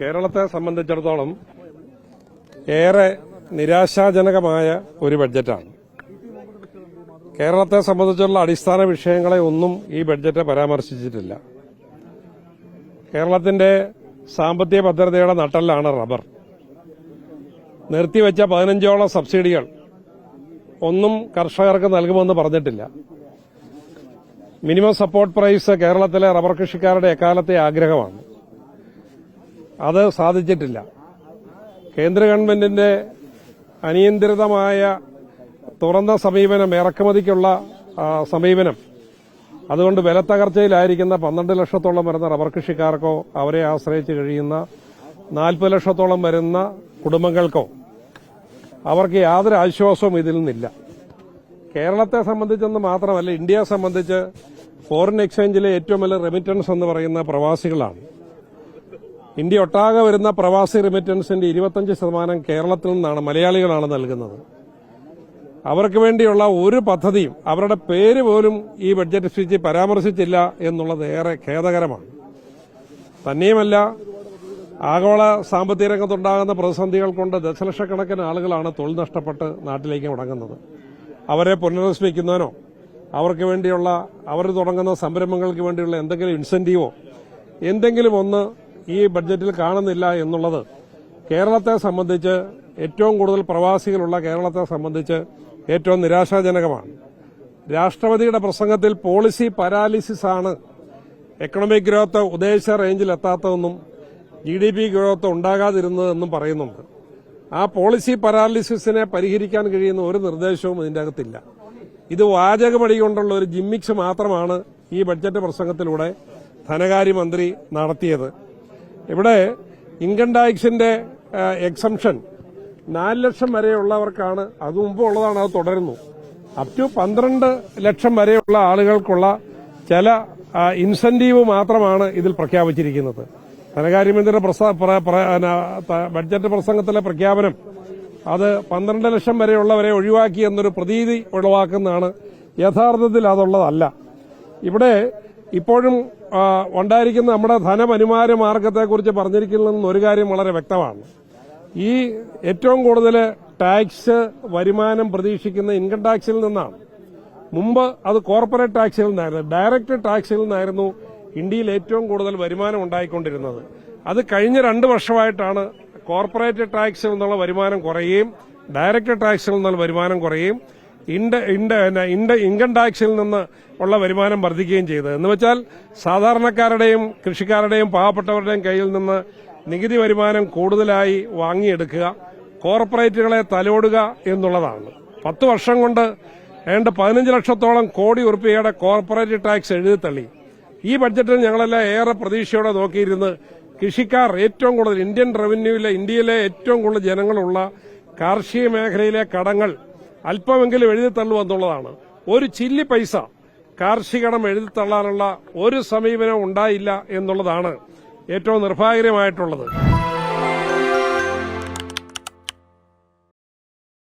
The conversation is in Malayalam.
കേരളത്തെ സംബന്ധിച്ചിടത്തോളം ഏറെ നിരാശാജനകമായ ഒരു ബഡ്ജറ്റാണ്. കേരളത്തെ സംബന്ധിച്ചുള്ള അടിസ്ഥാന വിഷയങ്ങളെ ഒന്നും ഈ ബഡ്ജറ്റ് പരാമർശിച്ചിട്ടില്ല. കേരളത്തിന്റെ സാമ്പത്തിക ഭദ്രതയുടെ നട്ടലാണ് റബ്ബർ. നിർത്തിവെച്ച പതിനഞ്ചോളം സബ്സിഡികൾ ഒന്നും കർഷകർക്ക് നൽകുമെന്ന് പറഞ്ഞിട്ടില്ല. മിനിമം സപ്പോർട്ട് പ്രൈസ് കേരളത്തിലെ റബ്ബർ കൃഷിക്കാരുടെ എക്കാലത്തെ ആഗ്രഹമാണ്. അത് സാധിച്ചിട്ടില്ല. കേന്ദ്ര ഗവൺമെന്റിന്റെ അനിയന്ത്രിതമായ തുറന്ന സമീപനം ഇറക്കുമതിക്കുള്ള സമീപനം. അതുകൊണ്ട് വിലത്തകർച്ചയിലായിരിക്കുന്ന പന്ത്രണ്ട് ലക്ഷത്തോളം വരുന്ന റബ്ബർ കൃഷിക്കാർക്കോ അവരെ ആശ്രയിച്ച് കഴിയുന്ന നാൽപ്പത് ലക്ഷത്തോളം വരുന്ന കുടുംബങ്ങൾക്കോ അവർക്ക് യാതൊരു ആശ്വാസവും ഇതിൽ നിന്നില്ല. കേരളത്തെ സംബന്ധിച്ചെന്ന് മാത്രമല്ല ഇന്ത്യയെ സംബന്ധിച്ച് ഫോറിൻ എക്സ്ചേഞ്ചിലെ ഏറ്റവും വലിയ റെമിറ്റൻസ് എന്ന് പറയുന്ന പ്രവാസികളാണ്. ഇന്ത്യ ഒട്ടാകെ വരുന്ന പ്രവാസി റിമിറ്റൻസിന്റെ ഇരുപത്തഞ്ച് ശതമാനം കേരളത്തിൽ നിന്നാണ് മലയാളികളാണ് നൽകുന്നത്. അവർക്ക് വേണ്ടിയുള്ള ഒരു പദ്ധതിയും അവരുടെ പേര് പോലും ഈ ബഡ്ജറ്റ് സ്പീച്ച് പരാമർശിച്ചില്ല എന്നുള്ളത് ഏറെ ഖേദകരമാണ്. തന്നെയുമല്ല ആഗോള സാമ്പത്തിക രംഗത്തുണ്ടാകുന്ന പ്രതിസന്ധികൾ കൊണ്ട് ദശലക്ഷക്കണക്കിന് ആളുകളാണ് തൊഴിൽ നഷ്ടപ്പെട്ട് നാട്ടിലേക്ക് മുടങ്ങുന്നത്. അവരെ പുനരധിവസിപ്പിക്കുന്നതിനോ അവർക്ക് വേണ്ടിയുള്ള അവർ തുടങ്ങുന്ന സംരംഭങ്ങൾക്ക് വേണ്ടിയുള്ള എന്തെങ്കിലും ഇൻസെന്റീവോ എന്തെങ്കിലും ഒന്ന് ഈ ബഡ്ജറ്റിൽ കാണുന്നില്ല എന്നുള്ളത് കേരളത്തെ സംബന്ധിച്ച് ഏറ്റവും കൂടുതൽ പ്രവാസികളുള്ള കേരളത്തെ സംബന്ധിച്ച് ഏറ്റവും നിരാശാജനകമാണ്. രാഷ്ട്രപതിയുടെ പ്രസംഗത്തിൽ പോളിസി പാരാലിസിസ് ആണ് എക്കണോമിക് ഗ്രോത്ത് ഉദ്ദേശിച്ച റേഞ്ചിൽ എത്താത്തതെന്നും ജി ഡി പി ഗ്രോത്ത് ഉണ്ടാകാതിരുന്നതെന്നും പറയുന്നുണ്ട്. ആ പോളിസി പാരാലിസിസിനെ പരിഹരിക്കാൻ കഴിയുന്ന ഒരു നിർദ്ദേശവും ഇതിന്റെ അകത്തില്ല. ഇത് വാചകമടി കൊണ്ടുള്ള ഒരു ജിമ്മിക്സ് മാത്രമാണ് ഈ ബഡ്ജറ്റ് പ്രസംഗത്തിലൂടെ ധനകാര്യമന്ത്രി നടത്തിയത്. ഇവിടെ ഇൻകം ടാക്സിന്റെ എക്സംഷൻ നാല് ലക്ഷം വരെയുള്ളവർക്കാണ്. അത് മുമ്പ് ഉള്ളതാണ് അത് തുടരുന്നു. അപ് ടു പന്ത്രണ്ട് ലക്ഷം വരെയുള്ള ആളുകൾക്കുള്ള ചില ഇൻസെന്റീവ് മാത്രമാണ് ഇതിൽ പ്രഖ്യാപിച്ചിരിക്കുന്നത്. ധനകാര്യമന്ത്രിയുടെ ബഡ്ജറ്റ് പ്രസംഗത്തിലെ പ്രഖ്യാപനം അത് പന്ത്രണ്ട് ലക്ഷം വരെയുള്ളവരെ ഒഴിവാക്കി എന്നൊരു പ്രതീതി ഉളവാക്കുന്നതാണ് യഥാർത്ഥത്തിൽ അതുള്ളതല്ല. ഇവിടെ ഇപ്പോഴും ഉണ്ടായിരിക്കുന്ന നമ്മുടെ ധനപരിമാര മാർഗത്തെക്കുറിച്ച് പറഞ്ഞിരിക്കുന്നതെന്ന് ഒരു കാര്യം വളരെ വ്യക്തമാണ്. ഈ ഏറ്റവും കൂടുതൽ ടാക്സ് വരുമാനം പ്രതീക്ഷിക്കുന്ന ഇൻകം ടാക്സിൽ നിന്നാണ്. മുമ്പ് അത് കോർപ്പറേറ്റ് ടാക്സിൽ നിന്നായിരുന്നു. ഡയറക്റ്റ് ടാക്സിൽ നിന്നായിരുന്നു ഇന്ത്യയിൽ ഏറ്റവും കൂടുതൽ വരുമാനം ഉണ്ടായിക്കൊണ്ടിരുന്നത്. അത് കഴിഞ്ഞ രണ്ട് വർഷമായിട്ടാണ് കോർപ്പറേറ്റ് ടാക്സിൽ നിന്നുള്ള വരുമാനം കുറയുകയും ഡയറക്റ്റ് ടാക്സിൽ നിന്നുള്ള വരുമാനം കുറയുകയും ഇൻഡ ഇൻഡ ഇൻകം ടാക്സിൽ നിന്ന് ഉള്ള വരുമാനം വർദ്ധിക്കുകയും ചെയ്തത്. എന്ന് വെച്ചാൽ സാധാരണക്കാരുടെയും കൃഷിക്കാരുടെയും പാവപ്പെട്ടവരുടെയും കയ്യിൽ നിന്ന് നികുതി വരുമാനം കൂടുതലായി വാങ്ങിയെടുക്കുക കോർപ്പറേറ്റുകളെ തലോടുക എന്നുള്ളതാണ്. പത്ത് വർഷം കൊണ്ട് ഏണ്ട് പതിനഞ്ച് ലക്ഷത്തോളം കോടി ഉറുപ്പികയുടെ കോർപ്പറേറ്റ് ടാക്സ് എഴുതിത്തള്ളി ഈ ബഡ്ജറ്റിൽ ഞങ്ങളെല്ലാം ഏറെ പ്രതീക്ഷയോടെ നോക്കിയിരുന്ന് കൃഷിക്കാർ ഏറ്റവും കൂടുതൽ ഇന്ത്യൻ റവന്യൂവിലെ ഇന്ത്യയിലെ ഏറ്റവും കൂടുതൽ ജനങ്ങളുള്ള കാർഷിക മേഖലയിലെ കടങ്ങൾ അല്പമെങ്കിലും എഴുതിത്തള്ളുമെന്നുള്ളതാണ് ഒരു ചില്ലി പൈസ കാർഷികടം എഴുതിത്തള്ളാനുള്ള ഒരു സമീപനം ഉണ്ടായില്ല എന്നുള്ളതാണ് ഏറ്റവും നിർഭാഗ്യമായിട്ടുള്ളത്